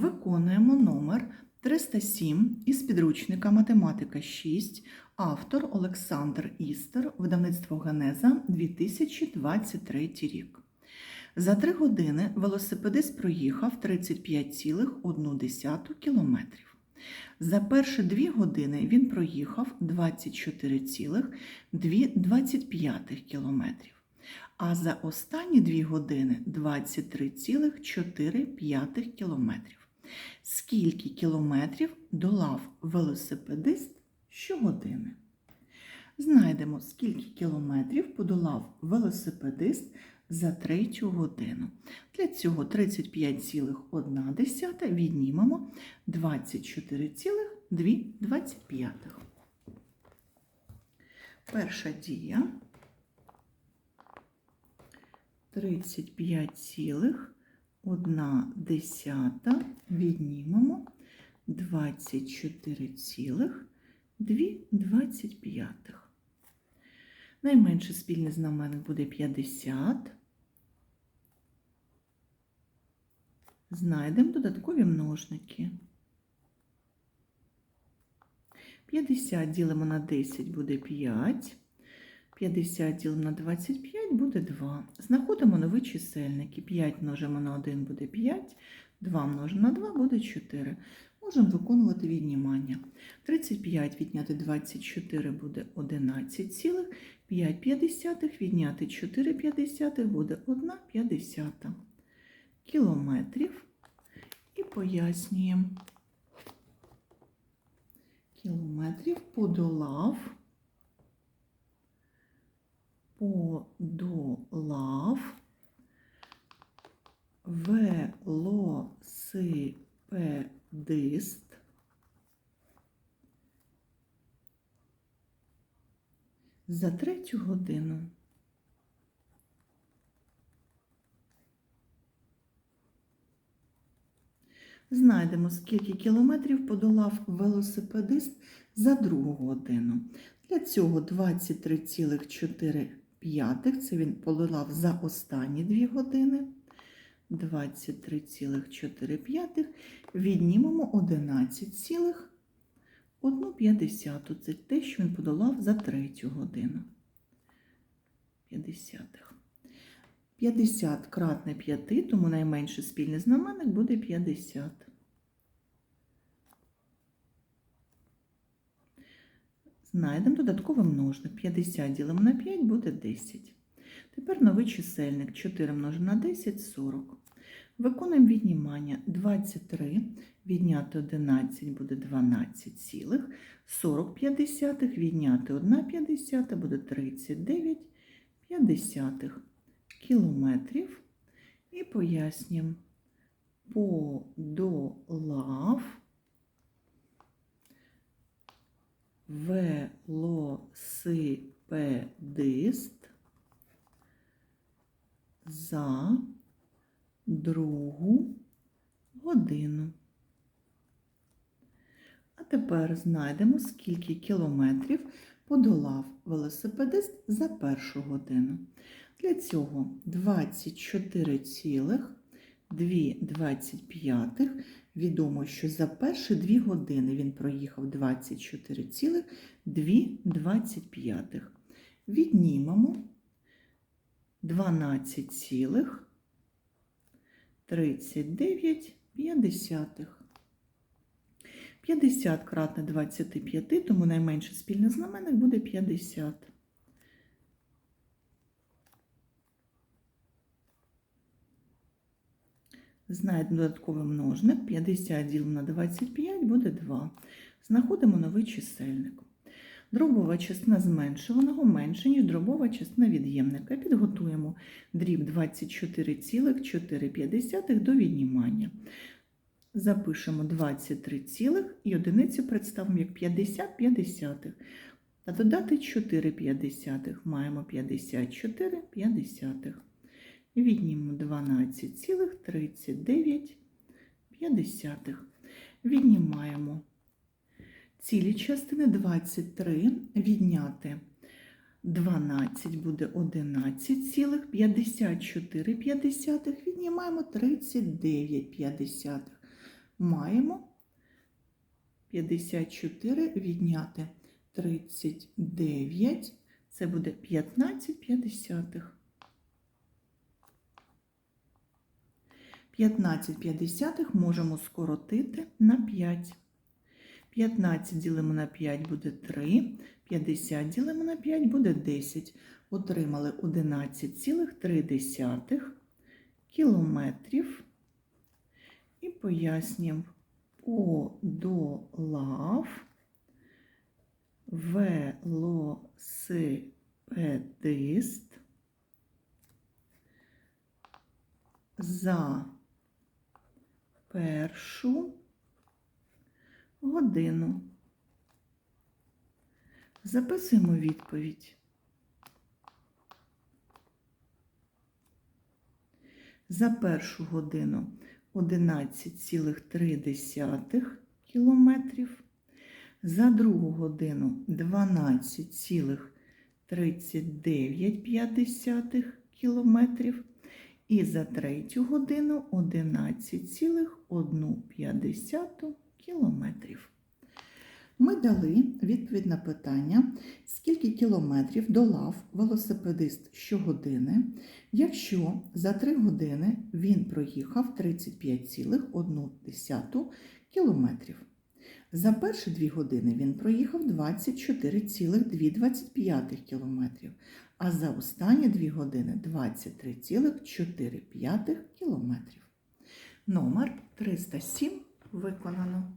Виконуємо номер 307 із підручника Математика 6, автор Олександр Істер, видавництво Генеза 2023 рік. За 3 години велосипедист проїхав 35,1 кілометрів. За перші 2 години він проїхав 24,2 кілометрів. А за останні 2 години 23,4 кілометрів. Скільки кілометрів долав велосипедист щогодини? Знайдемо, скільки кілометрів подолав велосипедист за третю годину. Для цього 35,1 віднімемо 24,2. Перша дія 35,1 десята віднімемо 24,2. Найменший спільний знаменник буде 50. Знайдемо додаткові множники. 50 ділимо на 10 буде 5. 50 ділимо на 25 буде 2. Знаходимо нові чисельники. 5 множимо на 1 буде 5, 2 множимо на 2 буде 4. Можемо виконувати віднімання. 35 відняти 24 буде 11 цілих, 5 п'ятдесятих відняти 4 п'ятдесятих буде 1 п'ятдесята кілометрів. І пояснюємо. Кілометрів подолав подолав велосипедист за третю годину. Знайдемо, скільки кілометрів подолав велосипедист за другу годину. Для цього 23,4 це він подолав за останні 2 години. 23,4 віднімемо 11,1. Це те, що він подолав за третю годину. 50. 50 кратне 5, тому найменший спільний знаменник буде 50. Знайдемо додатковий множник. 50 ділимо на 5 буде 10. Тепер новий чисельник 4 множимо на 10 40. Виконуємо віднімання 23, відняти 11 буде 12 цілих, 40 п'ятдесятих, відняти 1 п'ятдесята буде 39 п'ятдесятих кілометрів. І пояснюємо, подолав велосипедист за другу годину. А тепер знайдемо, скільки кілометрів подолав велосипедист за першу годину. Для цього 24,2 Відомо, що за перші 2 години він проїхав 24,2. Віднімемо 12,39. 50 кратне 25, тому найменший спільний знаменник буде 50. Знайдемо додатковий множник. 50 ділимо на 25 буде 2. Знаходимо новий чисельник. Дробова частина зменшуваного менше, ніж дробова частина від'ємника. Підготуємо дріб 24,4 до віднімання. Запишемо 23, цілих і одиницю представимо як 50 п'ятдесятих. Та додати 4 п'ятдесятих. Маємо 54 п'ятдесятих. Віднімо 12,39. Віднімаємо цілі частини 23 відняти 12 буде 11,54. Віднімаємо 39,50. Маємо 54 відняти 39. Це буде 15,50. 15,5 можемо скоротити на 5. 15 ділимо на 5 буде 3, 50 ділимо на 5 буде 10. Отримали 11,3 кілометрів. І пояснюємо, подолав велосипедист за першу годину. Записуємо відповідь. За першу годину 11,3 кілометрів, за другу годину 12,39 кілометрів і за третю годину 11,1 кілометрів. Ми дали відповідь на питання, скільки кілометрів долав велосипедист щогодини, якщо за 3 години він проїхав 35,1 кілометрів. За перші дві години він проїхав 24,225 кілометрів, а за останні дві години 23,45 кілометрів. Номер 307 виконано.